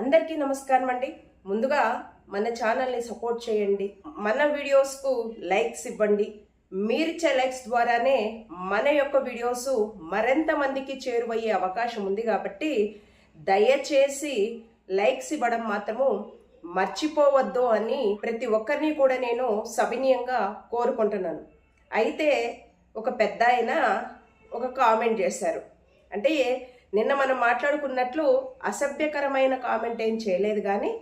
అందరికీ నమస్కారం అండి. ముందుగా మన ఛానల్ని సపోర్ట్ చేయండి. మన వీడియోస్కు లైక్స్ ఇవ్వండి. మీరిచ్చే లైక్స్ ద్వారానే మన యొక్క వీడియోస్ మరింత మందికి చేరువయ్యే అవకాశం ఉంది కాబట్టి దయచేసి లైక్స్ ఇవ్వడం మాత్రము మర్చిపోవద్దు అని ప్రతి ఒక్కరిని కూడా నేను సవినీయంగా కోరుకుంటున్నాను. అయితే ఒక పెద్ద ఒక కామెంట్ చేశారు. అంటే నిన్న మనం మాట్లాడుకున్నట్లు అసభ్యకరమైన కామెంట్ ఏం చేయలేదు కానీ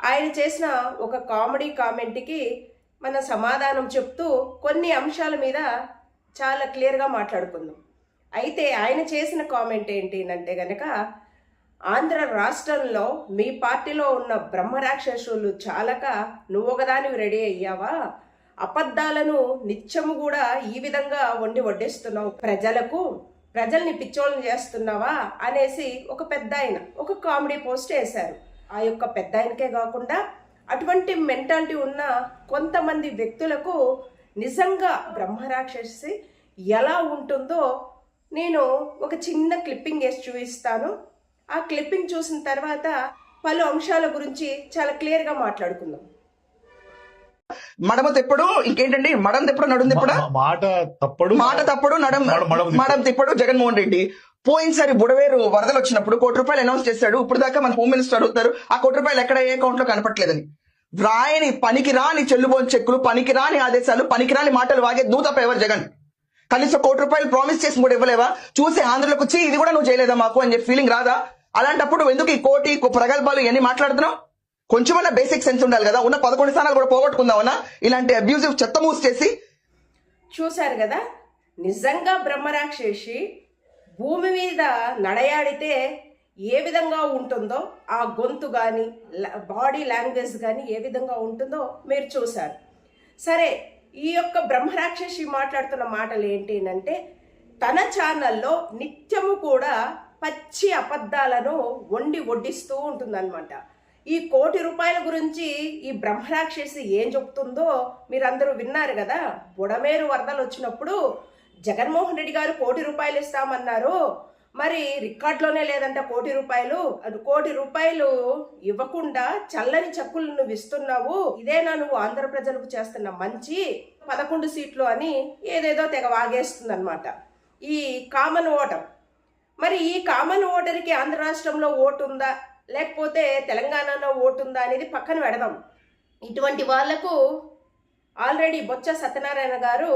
ఆయన చేసిన ఒక కామెడీ కామెంట్కి మన సమాధానం చెప్తూ కొన్ని అంశాల మీద చాలా క్లియర్గా మాట్లాడుకుందాం. అయితే ఆయన చేసిన కామెంట్ ఏంటి అంటే గనక ఆంధ్ర రాష్ట్రంలో మీ పార్టీలో ఉన్న బ్రహ్మరాక్షసులు చాలక నువ్వు ఒకదానికి రెడీ అయ్యావా? అబద్ధాలను నిత్యము కూడా ఈ విధంగా వండి వడ్డిస్తున్నావు ప్రజలకు. ప్రజల్ని పిచ్చోళ్ళని చేస్తున్నావా అనేసి ఒక పెద్ద ఆయన ఒక కామెడీ పోస్ట్ వేశారు. ఆ యొక్క పెద్ద ఆయనకే కాకుండా అటువంటి మెంటాలిటీ ఉన్న కొంతమంది వ్యక్తులకు నిజంగా బ్రహ్మరాక్షసి ఎలా ఉంటుందో నేను ఒక చిన్న క్లిప్పింగ్ వేసి చూపిస్తాను. ఆ క్లిప్పింగ్ చూసిన తర్వాత పలు అంశాల గురించి చాలా క్లియర్గా మాట్లాడుకుందాం. మడమ తిప్పుడు ఇంకేంటండి? మడం తిప్పుడు నడుం తిప్పుడా? మాట తప్పడు. మాట తప్పుడు నడం మడ- మడమ తిప్పుడు. జగన్మోహన్ రెడ్డి. పోయినసారి బుడవేరు వరదలు వచ్చినప్పుడు కోటి రూపాయలు అనౌన్స్ చేశాడు. ఇప్పుడు దాకా మన హోమ్ మినిస్టర్ అడుగుతారు ఆ కోటి రూపాయలు ఎక్కడ ఏ అకౌంట్లో కనపట్లేదని? వ్రాయని పనికిరాని చెల్లుబోని చెక్కులు పనికిరాని ఆదేశాలు పనికిరాని మాటలు వాగే దూత ఎవరు? జగన్. కనీసం కోటి రూపాయలు ప్రామిస్ చేసి కూడా ఇవ్వలేవా? చూసి ఆంధ్రలోకి వచ్చి ఇది కూడా నువ్వు చేయలేదా మాకు? అని చెప్పి ఫీలింగ్ రాదా? అలాంటప్పుడు ఎందుకు ఈ కోటి ప్రగల్భాలు ఇవన్నీ మాట్లాడుతున్నావు? కొంచెమన్నా బేసిక్ సెన్స్ ఉండాలి కదా. ఉన్న పదకొండు స్థానాలు కూడా పోగొట్టుకుందామన్నా? ఇలాంటి అబ్యూజివ్ చెత్త మూసి చేసి చూశారు కదా? నిజంగా బ్రహ్మరాక్షసి భూమి మీద నడయాడితే ఏ విధంగా ఉంటుందో ఆ గొంతు కానీ బాడీ లాంగ్వేజ్ కానీ ఏ విధంగా ఉంటుందో మీరు చూశారు. సరే ఈ యొక్క బ్రహ్మరాక్షసి మాట్లాడుతున్న మాటలు ఏంటి అంటే తన ఛానల్లో నిత్యము కూడా పచ్చి అబద్ధాలను వండి వడ్డిస్తూ ఉంటుందన్నమాట. ఈ కోటి రూపాయల గురించి ఈ బ్రహ్మరాక్షసి ఏం చెప్తుందో మీరందరూ విన్నారు కదా? బుడమేరు వరదలు వచ్చినప్పుడు జగన్మోహన్ రెడ్డి గారు కోటి రూపాయలు ఇస్తామన్నారు. మరి రికార్డులోనే లేదంట కోటి రూపాయలు. అది కోటి రూపాయలు ఇవ్వకుండా చల్లని చెక్కులు నువ్వు ఇస్తున్నావు. ఇదేనా నువ్వు ఆంధ్ర ప్రజలకు చేస్తున్న మంచి పదకొండు సీట్లు అని ఏదేదో తెగ వాగేస్తుందన్నమాట. ఈ కామన్ ఓటర్ మరి ఈ కామన్ ఓటర్కి ఆంధ్ర రాష్ట్రంలో ఓటు ఉందా? లేకపోతే తెలంగాణలో ఓటు ఉందా అనేది పక్కన పెడదాం. ఇటువంటి వాళ్ళకు ఆల్రెడీ బొత్స సత్యనారాయణ గారు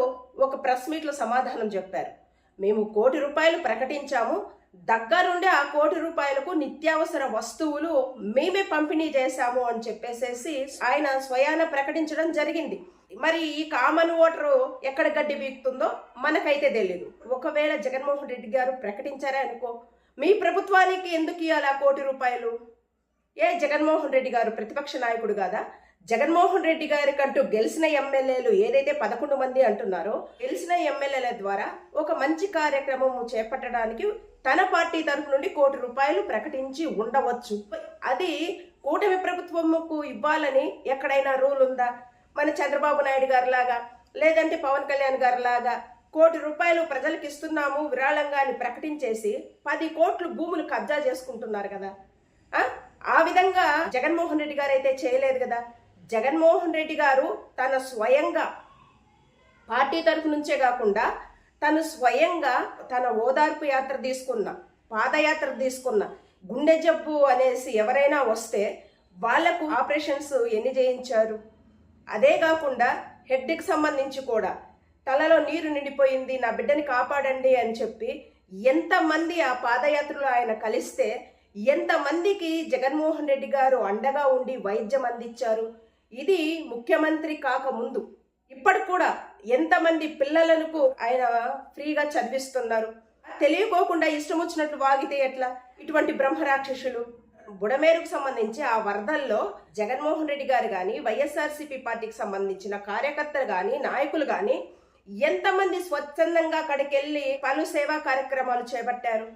ఒక ప్రెస్ మీట్లో సమాధానం చెప్పారు. మేము కోటి రూపాయలు ప్రకటించాము. దగ్గరుండే ఆ కోటి రూపాయలకు నిత్యావసర వస్తువులు మేమే పంపిణీ చేశాము అని చెప్పేసేసి ఆయన స్వయాన ప్రకటించడం జరిగింది. మరి ఈ కామన్ ఓటరు ఎక్కడ గడ్డి బీక్తుందో మనకైతే తెలియదు ఒకవేళ జగన్మోహన్ రెడ్డి గారు ప్రకటించారే అనుకో మీ ప్రభుత్వానికి ఎందుకు ఇవ్వాలి ఆ కోటి రూపాయలు? ఏ జగన్మోహన్ రెడ్డి గారు ప్రతిపక్ష నాయకుడు కాదా? జగన్మోహన్ రెడ్డి గారి కంటూ గెలిచిన ఎమ్మెల్యేలు ఏదైతే పదకొండు మంది అంటున్నారో గెలిచిన ఎమ్మెల్యేల ద్వారా ఒక మంచి కార్యక్రమం చేపట్టడానికి తన పార్టీ తరఫు నుండి కోటి రూపాయలు ప్రకటించి ఉండవచ్చు. అది కూటమి ప్రభుత్వముకు ఇవ్వాలని ఎక్కడైనా రూల్ ఉందా? మన చంద్రబాబు నాయుడు గారి లాగా లేదంటే పవన్ కళ్యాణ్ గారి లాగా కోటి రూపాయలు ప్రజలకు ఇస్తున్నాము విరాళంగా అని ప్రకటించేసి పది కోట్లు భూములు కబ్జా చేసుకుంటున్నారు కదా. ఆ? విధంగా జగన్మోహన్ రెడ్డి గారు అయితే చేయలేదు కదా. జగన్మోహన్ రెడ్డి గారు తన స్వయంగా పార్టీ తరఫు నుంచే కాకుండా తను స్వయంగా తన ఓదార్పు యాత్ర తీసుకున్న పాదయాత్ర తీసుకున్న గుండె జబ్బు అనేసి ఎవరైనా వస్తే వాళ్ళకు ఆపరేషన్స్ ఎన్ని చేయించారు? అదే కాకుండా హెడ్కి సంబంధించి కూడా తలలో నీరు నిండిపోయింది నా బిడ్డని కాపాడండి అని చెప్పి ఎంతమంది ఆ పాదయాత్రలో ఆయన కలిస్తే ఎంతమందికి జగన్మోహన్ రెడ్డి గారు అండగా ఉండి వైద్యం అందించారు. ఇది ముఖ్యమంత్రి కాకముందు. ఇప్పటి కూడా ఎంతమంది పిల్లలకు ఆయన ఫ్రీగా చదివిస్తున్నారు. తెలియకోకుండా ఇష్టం వచ్చినట్లు వాగితే ఎట్లా? ఇటువంటి బ్రహ్మరాక్షసులు బుడమేరుకు సంబంధించి ఆ వరదల్లో జగన్మోహన్ రెడ్డి గారు కానీ వైఎస్ఆర్సీపీ పార్టీకి సంబంధించిన కార్యకర్తలు కానీ నాయకులు కానీ ఎంతమంది స్వచ్ఛందంగా అక్కడికి వెళ్ళి పలు సేవా కార్యక్రమాలు చేపట్టారు?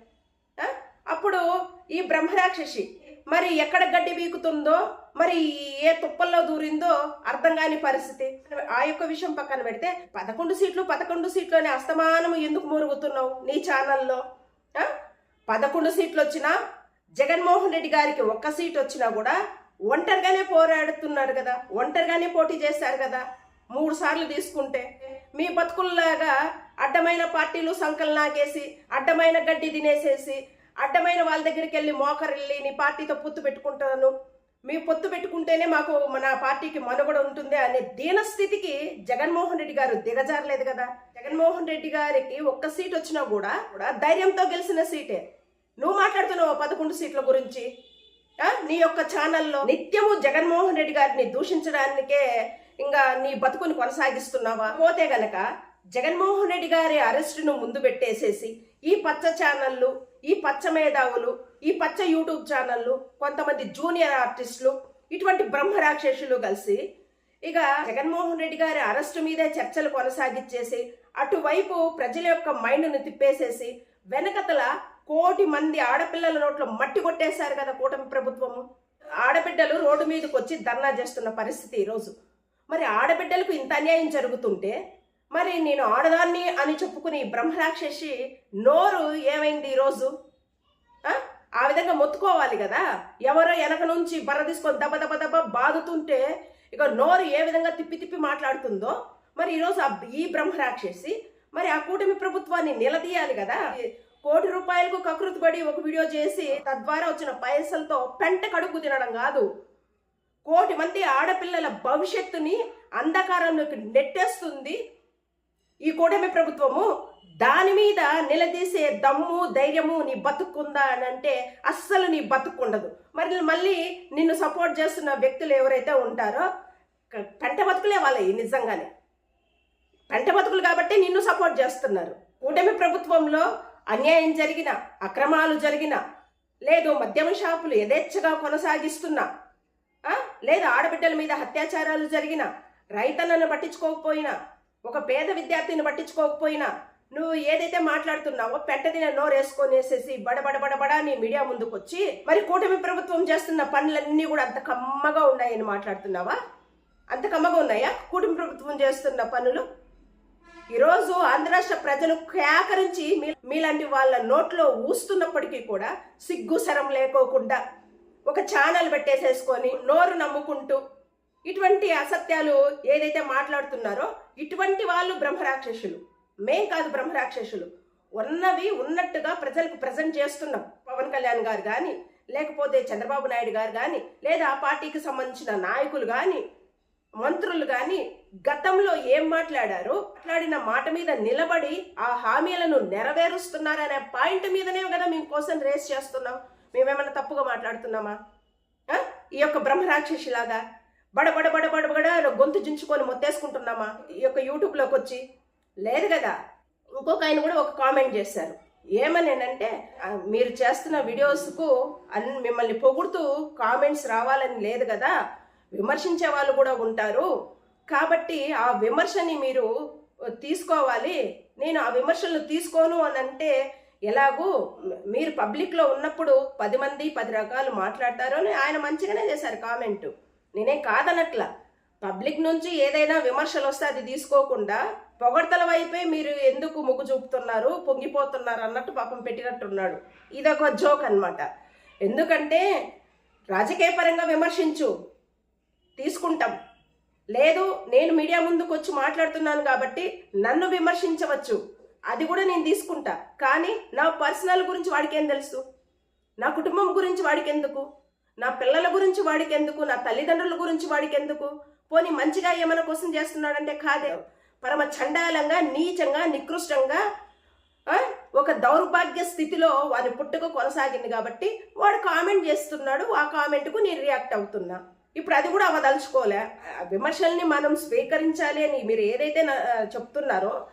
అప్పుడు ఈ బ్రహ్మరాక్షసి మరి ఎక్కడ గడ్డి వీకుతుందో మరి ఏ తుప్పల్లో దూరిందో అర్థం కాని పరిస్థితి. ఆ యొక్క విషయం పక్కన పెడితే పదకొండు సీట్లు పదకొండు సీట్లోనే అస్తమానం ఎందుకు మురుగుతున్నావు నీ ఛానల్లో? పదకొండు సీట్లు వచ్చినా జగన్మోహన్ రెడ్డి గారికి ఒక్క సీట్ వచ్చినా కూడా ఒంటరిగానే పోరాడుతున్నారు కదా ఒంటరిగానే పోటీ చేశారు కదా మూడు సార్లు తీసుకుంటే. మీ బతుకుల్లాగా అడ్డమైన పార్టీలు సంకలు నాగేసి అడ్డమైన గడ్డి తినేసేసి అడ్డమైన వాళ్ళ దగ్గరికి వెళ్ళి మోకరిల్లి నీ పార్టీతో పొత్తు పెట్టుకుంటాను. మీ పొత్తు పెట్టుకుంటేనే మాకు మన పార్టీకి మనుగడ ఉంటుంది అనే దీనస్థితికి జగన్మోహన్ రెడ్డి గారు దిగజారలేదు కదా. జగన్మోహన్ రెడ్డి గారికి ఒక్క సీట్ వచ్చినా కూడా కూడా ధైర్యంతో గెలిచిన సీటే. నువ్వు మాట్లాడుతున్నావు పదకొండు సీట్ల గురించి. నీ యొక్క ఛానల్లో నిత్యము జగన్మోహన్ రెడ్డి గారిని దూషించడానికే ఇంకా నీ బతుకుని కొనసాగిస్తున్నావా? పోతే గనక జగన్మోహన్ రెడ్డి గారి అరెస్టును ముందు పెట్టేసేసి ఈ పచ్చ ఛానళ్ళు ఈ పచ్చ మేధావులు ఈ పచ్చ యూట్యూబ్ ఛానళ్ళు కొంతమంది జూనియర్ ఆర్టిస్టులు ఇటువంటి బ్రహ్మరాక్షసులు కలిసి ఇక జగన్మోహన్ రెడ్డి గారి అరెస్టు మీదే చర్చలు కొనసాగించేసి అటువైపు ప్రజల యొక్క మైండ్ను తిప్పేసేసి వెనకతల కోటి మంది ఆడపిల్లల నోట్లో మట్టి కొట్టేశారు కదా కూటమి ప్రభుత్వము. ఆడబిడ్డలు రోడ్డు మీదకి వచ్చి ధర్నా చేస్తున్న పరిస్థితి ఈరోజు. మరి ఆడబిడ్డలకు ఇంత అన్యాయం జరుగుతుంటే మరి నేను ఆడదాన్ని అని చెప్పుకుని బ్రహ్మరాక్షసి నోరు ఏమైంది ఈరోజు? ఆ? విధంగా మొత్తుకోవాలి కదా? ఎవరో వెనక నుంచి బర్ర తీసుకొని దెబ్బ దెబ్బ దెబ్బ బాదుతుంటే ఇక నోరు ఏ విధంగా తిప్పి తిప్పి మాట్లాడుతుందో మరి ఈరోజు ఆ ఈ బ్రహ్మరాక్షసి మరి ఆ కూటమి ప్రభుత్వాన్ని నిలదీయాలి కదా? కోటి రూపాయలకు కకృతిపడి ఒక వీడియో చేసి తద్వారా వచ్చిన పైసలతో పెంట కడుగు తినడం కాదు. కోటి మంది ఆడపిల్లల భవిష్యత్తుని అంధకారంలోకి నెట్టేస్తుంది. ఈ కూటమి ప్రభుత్వము దాని మీద నిలదీసే దమ్ము ధైర్యము నీ బతుకుందా అని అంటే అస్సలు నీ బతుకుండదు మరి మళ్ళీ నిన్ను సపోర్ట్ చేస్తున్న వ్యక్తులు ఎవరైతే ఉంటారో పెంట బతుకులే వాళ్ళవి నిజంగానే. పెంట బతుకులు కాబట్టి నిన్ను సపోర్ట్ చేస్తున్నారు. కూటమి ప్రభుత్వంలో అన్యాయం జరిగిన అక్రమాలు జరిగిన లేదు మద్యమ షాపులు యథేచ్ఛగా కొనసాగిస్తున్నా లేదా ఆడబిడ్డల మీద అత్యాచారాలు జరిగినా రైతన్నను పట్టించుకోకపోయినా ఒక పేద విద్యార్థిని పట్టించుకోకపోయినా నువ్వు ఏదైతే మాట్లాడుతున్నావో పెట్టదిన నోరేసుకొనేసేసి బడబడ బడబడా నీ మీడియా ముందుకు వచ్చి మరి కూటమి ప్రభుత్వం చేస్తున్న పనులన్నీ కూడా అంత కమ్మగా ఉన్నాయని మాట్లాడుతున్నావా? అంత కమ్మగా ఉన్నాయా కూటమి ప్రభుత్వం చేస్తున్న పనులు? ఈరోజు ఆంధ్ర రాష్ట్ర ప్రజలు కేకరించి మీ- మీలాంటి వాళ్ళ నోట్లో ఊస్తున్నప్పటికీ కూడా సిగ్గు శరం లేకోకుండా ఒక ఛానల్ పెట్టేసేసుకొని నోరు నమ్ముకుంటూ ఇటువంటి అసత్యాలు ఏదైతే మాట్లాడుతున్నారో ఇటువంటి వాళ్ళు బ్రహ్మరాక్షసులు. మేం కాదు బ్రహ్మరాక్షసులు. ఉన్నవి ఉన్నట్టుగా ప్రజలకు ప్రజెంట్ చేస్తున్నాం. పవన్ కళ్యాణ్ గారు కానీ లేకపోతే చంద్రబాబు నాయుడు గారు కానీ లేదా ఆ పార్టీకి సంబంధించిన నాయకులు కానీ మంత్రులు కానీ గతంలో ఏం మాట్లాడారు మాట్లాడిన మాట మీద నిలబడి ఆ హామీలను నెరవేరుస్తున్నారనే పాయింట్ మీదనే కదా మేము కోసం రేస్ చేస్తున్నాం. మేమేమైనా తప్పుగా మాట్లాడుతున్నామా? ఈ యొక్క బ్రహ్మరాక్షసిలాగా బడబడ బడబడ బడ గొంతు జించుకొని మొత్తేసుకుంటున్నామా? ఈ యొక్క యూట్యూబ్లోకి వచ్చి? లేదు కదా. ఇంకొక ఆయన కూడా ఒక కామెంట్ చేశారు. ఏమనేనంటే మీరు చేస్తున్న వీడియోస్కు అన్ మిమ్మల్ని పొగుడుతూ కామెంట్స్ రావాలని లేదు కదా. విమర్శించే వాళ్ళు కూడా ఉంటారు. కాబట్టి ఆ విమర్శని మీరు తీసుకోవాలి. నేను ఆ విమర్శలను తీసుకోను అని అంటే ఎలాగూ మీరు పబ్లిక్లో ఉన్నప్పుడు పది మంది పది రకాలు మాట్లాడతారు అని ఆయన మంచిగానే చేశారు కామెంట్. నేనేం కాదనట్లా. పబ్లిక్ నుంచి ఏదైనా విమర్శలు వస్తే అది తీసుకోకుండా పొగడ్తల వైపే మీరు ఎందుకు మొగ్గు చూపుతున్నారు పొంగిపోతున్నారు అన్నట్టు పాపం పెట్టినట్టున్నాడు. ఇదొక జోక్ అన్నమాట. ఎందుకంటే రాజకీయ పరంగా విమర్శించు తీసుకుంటాం. లేదు నేను మీడియా ముందుకు వచ్చి మాట్లాడుతున్నాను కాబట్టి నన్ను విమర్శించవచ్చు. అది కూడా నేను తీసుకుంటా. కానీ నా పర్సనల్ గురించి వాడికి ఏం తెలుసు? నా కుటుంబం గురించి వాడికి ఎందుకు నా పిల్లల గురించి వాడికి ఎందుకు నా తల్లిదండ్రుల గురించి వాడికి ఎందుకు పోనీ మంచిగా ఏమైనా కోసం చేస్తున్నాడంటే కాదే. పరమ చండాలంగా నీచంగా నికృష్టంగా ఒక దౌర్భాగ్య స్థితిలో వారి పుట్టుక కొనసాగింది కాబట్టి వాడు కామెంట్ చేస్తున్నాడు. ఆ కామెంట్కు నేను రియాక్ట్ అవుతున్నా. ఇప్పుడు అది కూడా అవదలుచుకోలే ఆ విమర్శల్ని మనం స్వీకరించాలి అని మీరు ఏదైతే నా- చెప్తున్నారో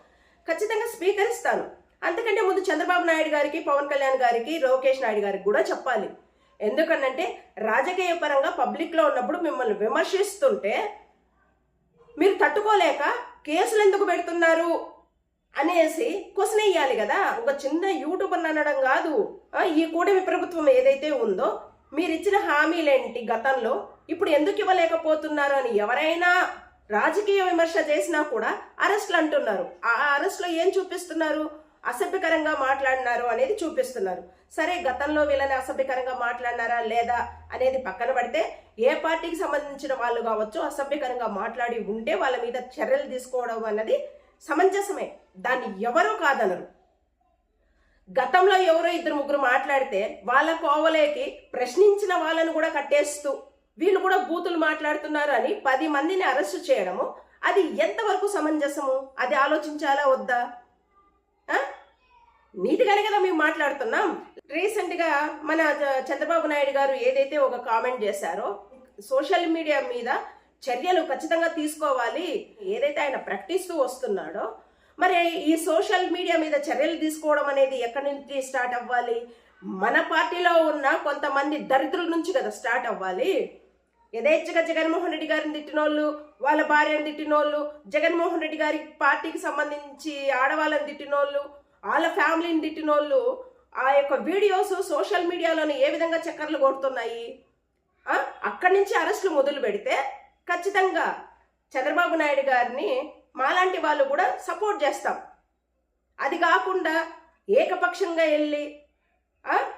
ఖచ్చితంగా స్వీకరిస్తాను. అంతకంటే ముందు చంద్రబాబు నాయుడు గారికి పవన్ కళ్యాణ్ గారికి లోకేష్ నాయుడు గారికి కూడా చెప్పాలి. ఎందుకనంటే రాజకీయ పరంగా పబ్లిక్లో ఉన్నప్పుడు మిమ్మల్ని విమర్శిస్తుంటే మీరు తట్టుకోలేక కేసులు ఎందుకు పెడుతున్నారు అనేసి క్వశ్చన్ వేయాలి కదా. ఒక చిన్న యూట్యూబర్ అనడం కాదు. ఈ కూటమి ప్రభుత్వం ఏదైతే ఉందో మీరు ఇచ్చిన హామీలేంటి గతంలో? ఇప్పుడు ఎందుకు ఇవ్వలేకపోతున్నారు అని ఎవరైనా రాజకీయ విమర్శ చేసినా కూడా అరెస్టులు అంటున్నారు. ఆ అరెస్ట్లో ఏం చూపిస్తున్నారు? అసభ్యకరంగా మాట్లాడినారు అనేది చూపిస్తున్నారు. సరే గతంలో వీళ్ళని అసభ్యకరంగా మాట్లాడినారా లేదా అనేది పక్కన పడితే ఏ పార్టీకి సంబంధించిన వాళ్ళు కావచ్చు అసభ్యకరంగా మాట్లాడి ఉంటే వాళ్ళ మీద చర్యలు తీసుకోవడం అన్నది సమంజసమే. దాన్ని ఎవరూ కాదనరు. గతంలో ఎవరో ఇద్దరు ముగ్గురు మాట్లాడితే వాళ్ళ కోవలేకి ప్రశ్నించిన వాళ్ళను కూడా కట్టేస్తూ వీళ్ళు కూడా బూతులు మాట్లాడుతున్నారు అని పది మందిని అరెస్టు చేయడము. అది ఎంతవరకు సమంజసము? అది ఆలోచించాలా వద్దా? నీతిగానే కదా మేము మాట్లాడుతున్నాం. రీసెంట్గా మన చంద్రబాబు నాయుడు గారు ఏదైతే ఒక కామెంట్ చేశారో సోషల్ మీడియా మీద చర్యలు ఖచ్చితంగా తీసుకోవాలి. ఏదైతే ఆయన ప్రకటిస్తూ వస్తున్నాడో మరి ఈ సోషల్ మీడియా మీద చర్యలు తీసుకోవడం అనేది ఎక్కడి నుంచి స్టార్ట్ అవ్వాలి? మన పార్టీలో ఉన్న కొంతమంది దరిద్రుల నుంచి కదా స్టార్ట్ అవ్వాలి. యథేచ్ఛగా జగన్మోహన్ రెడ్డి గారిని తిట్టినోళ్ళు వాళ్ళ భార్యను తిట్టినోళ్ళు జగన్మోహన్ రెడ్డి గారి పార్టీకి సంబంధించి ఆడవాళ్ళని తిట్టినోళ్ళు వాళ్ళ ఫ్యామిలీని తిట్టినోళ్ళు ఆ యొక్క వీడియోస్ సోషల్ మీడియాలోని ఏ విధంగా చక్కర్లు కొడుతున్నాయి? అక్కడి నుంచి అరెస్టులు మొదలు పెడితే ఖచ్చితంగా చంద్రబాబు నాయుడు గారిని మాలాంటి వాళ్ళు కూడా సపోర్ట్ చేస్తాం. అది కాకుండా ఏకపక్షంగా వెళ్ళి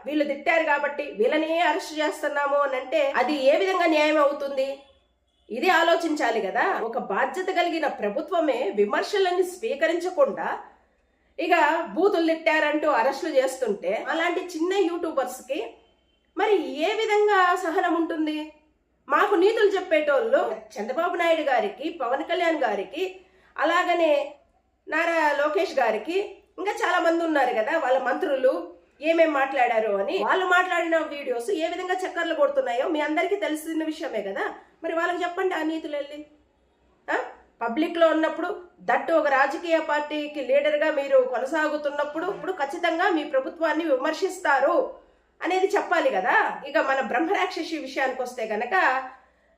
వీళ్ళు తిట్టారు కాబట్టి వీళ్ళని అరెస్ట్ చేస్తున్నాము అని అంటే అది ఏ విధంగా న్యాయం అవుతుంది? ఇది ఆలోచించాలి కదా. ఒక బాధ్యత కలిగిన ప్రభుత్వమే విమర్శలని స్వీకరించకుండా ఇక బూతులు తిట్టారంటూ అరెస్టులు చేస్తుంటే అలాంటి చిన్న యూట్యూబర్స్కి మరి ఏ విధంగా సహనం ఉంటుంది? మాకు నీతులు చెప్పేటోళ్ళు చంద్రబాబు నాయుడు గారికి పవన్ కళ్యాణ్ గారికి అలాగనే నారా లోకేష్ గారికి ఇంకా చాలామంది ఉన్నారు కదా. వాళ్ళ మంత్రులు ఏమేమి మాట్లాడారు అని వాళ్ళు మాట్లాడిన వీడియోస్ ఏ విధంగా చక్కర్లు కొడుతున్నాయో మీ అందరికీ తెలిసిన విషయమే కదా? మరి వాళ్ళకి చెప్పండి ఆ నీతులు వెళ్ళి పబ్లిక్లో ఉన్నప్పుడు దట్టు ఒక రాజకీయ పార్టీకి లీడర్గా మీరు కొనసాగుతున్నప్పుడు ఇప్పుడు ఖచ్చితంగా మీ ప్రభుత్వాన్ని విమర్శిస్తారు అనేది చెప్పాలి కదా? ఇక మన బ్రహ్మరాక్షసి విషయానికి వస్తే గనక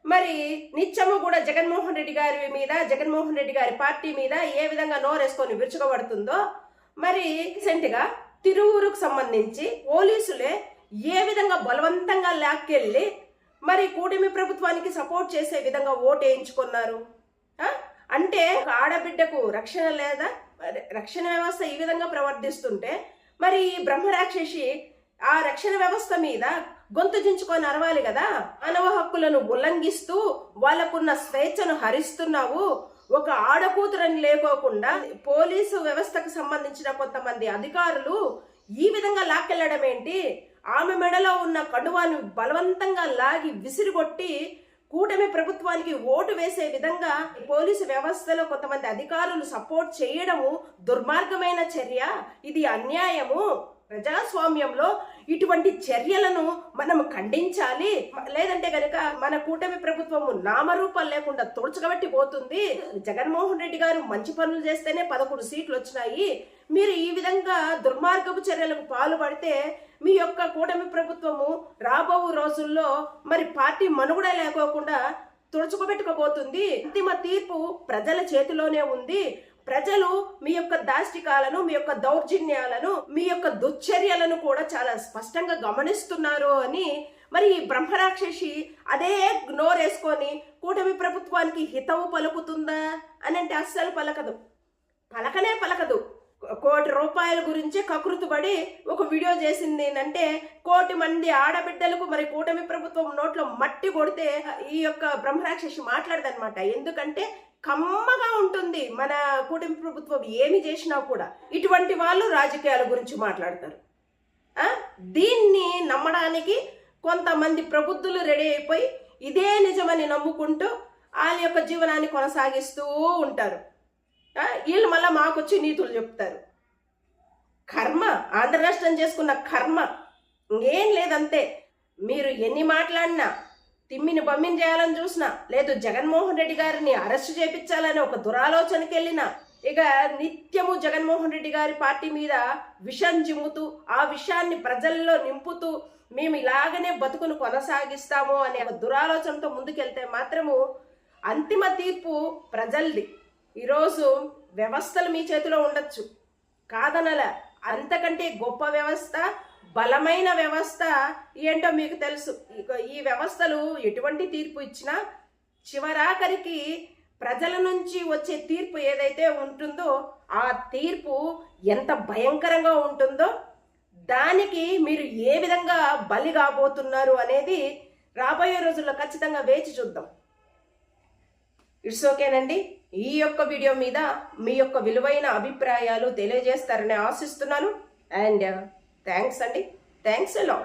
మరి నిత్యము కూడా జగన్మోహన్ రెడ్డి గారి మీద జగన్మోహన్ రెడ్డి గారి పార్టీ మీద ఏ విధంగా నోరేసుకొని విరుచుకోబడుతుందో మరి రీసెంట్గా తిరువురుకు సంబంధించి పోలీసులే ఏ విధంగా బలవంతంగా లాక్కెళ్ళి మరి కూటమి ప్రభుత్వానికి సపోర్ట్ చేసే విధంగా ఓటు వేయించుకున్నారు? అంటే ఒక ఆడబిడ్డకు రక్షణ లేదా? మరి రక్షణ వ్యవస్థ ఈ విధంగా ప్రవర్తిస్తుంటే మరి ఈ బ్రహ్మరాక్షసి ఆ రక్షణ వ్యవస్థ మీద గొంతు దించుకొని అరవాలి కదా? మానవ హక్కులను ఉల్లంఘిస్తూ వాళ్ళకున్న స్వేచ్ఛను హరిస్తున్నావు? ఒక ఆడకూతురని లేకోకుండా పోలీసు వ్యవస్థకు సంబంధించిన కొంతమంది అధికారులు ఈ విధంగా లాక్కెళ్ళడం ఏంటి? ఆమె మెడలో ఉన్న కడువాను బలవంతంగా లాగి విసిరిగొట్టి కూటమి ప్రభుత్వానికి ఓటు వేసే విధంగా పోలీసు వ్యవస్థలో కొంతమంది అధికారులు సపోర్ట్ చేయడము దుర్మార్గమైన చర్య? ఇది అన్యాయము? ప్రజాస్వామ్యంలో ఇటువంటి చర్యలను మనం ఖండించాలి. లేదంటే కనుక మన కూటమి ప్రభుత్వము నామరూపాలు లేకుండా తుడచగబట్టి పోతుంది జగన్మోహన్ రెడ్డి గారు మంచి పనులు చేస్తేనే పదకొండు సీట్లు వచ్చినాయి. మీరు ఈ విధంగా దుర్మార్గపు చర్యలకు పాల్పడితే మీ యొక్క కూటమి ప్రభుత్వము రాబో రోజుల్లో మరి పార్టీ మనుగడ లేకోకుండా తుడుచుకోబెట్టుకోబోతుంది అంతిమ తీర్పు ప్రజల చేతిలోనే ఉంది. ప్రజలు మీ యొక్క దాష్టికాలను మీ యొక్క దౌర్జన్యాలను మీ యొక్క దుశ్చర్యలను కూడా చాలా స్పష్టంగా గమనిస్తున్నారు అని మరి ఈ బ్రహ్మరాక్షసి అదే నోరేసుకొని కూటమి ప్రభుత్వానికి హితవు పలుకుతుందా అని అంటే అస్సలు పలకదు. పలకనే పలకదు. కోటి రూపాయల గురించి కకృతుపడి ఒక వీడియో చేసింది ఏంటంటే కోటి మంది ఆడబిడ్డలకు మరి కూటమి ప్రభుత్వం నోట్లో మట్టి కొడితే ఈ యొక్క బ్రహ్మరాక్షసి మాట్లాడదనమాట ఎందుకంటే కమ్మగా ఉంటుంది మన కూటమి ప్రభుత్వం ఏమి చేసినా కూడా. ఇటువంటి వాళ్ళు రాజకీయాల గురించి మాట్లాడతారు. దీన్ని నమ్మడానికి కొంతమంది ప్రబుద్ధులు రెడీ అయిపోయి ఇదే నిజమని నమ్ముకుంటూ వాళ్ళ యొక్క జీవనాన్ని కొనసాగిస్తూ ఉంటారు. వీళ్ళు మళ్ళీ మాకొచ్చి నీతులు చెప్తారు. కర్మ ఆంధ్ర రాష్ట్రం చేసుకున్న కర్మ. ఇంకేం లేదంతే మీరు ఎన్ని మాట్లాడినా తిమ్మిని బమ్మిని చేయాలని చూసినా లేదు జగన్మోహన్ రెడ్డి గారిని అరెస్ట్ చేపించాలని ఒక దురాలోచనకెళ్ళినా ఇక నిత్యము జగన్మోహన్ రెడ్డి గారి పార్టీ మీద విషం జిమ్ముతూ ఆ విషయాన్ని ప్రజల్లో నింపుతూ మేము ఇలాగనే బతుకును కొనసాగిస్తాము అనే ఒక దురాలోచనతో ముందుకెళ్తే మాత్రము అంతిమ తీర్పు ప్రజల్ది. ఈరోజు వ్యవస్థలు మీ చేతిలో ఉండొచ్చు. కాదనల అంతకంటే గొప్ప వ్యవస్థ బలమైన వ్యవస్థ ఏంటో మీకు తెలుసు. ఈ వ్యవస్థలు ఎటువంటి తీర్పు ఇచ్చినా చివరాఖరికి ప్రజల నుంచి వచ్చే తీర్పు ఏదైతే ఉంటుందో ఆ తీర్పు ఎంత భయంకరంగా ఉంటుందో దానికి మీరు ఏ విధంగా బలి కాబోతున్నారు అనేది రాబోయే రోజుల్లో ఖచ్చితంగా వేచి చూద్దాం. ఇట్స్ ఓకేనండి? ఈ యొక్క వీడియో మీద మీ యొక్క విలువైన అభిప్రాయాలు తెలియజేస్తారని ఆశిస్తున్నాను. అండ్ థ్యాంక్స్ అండి థ్యాంక్స్ ఎలా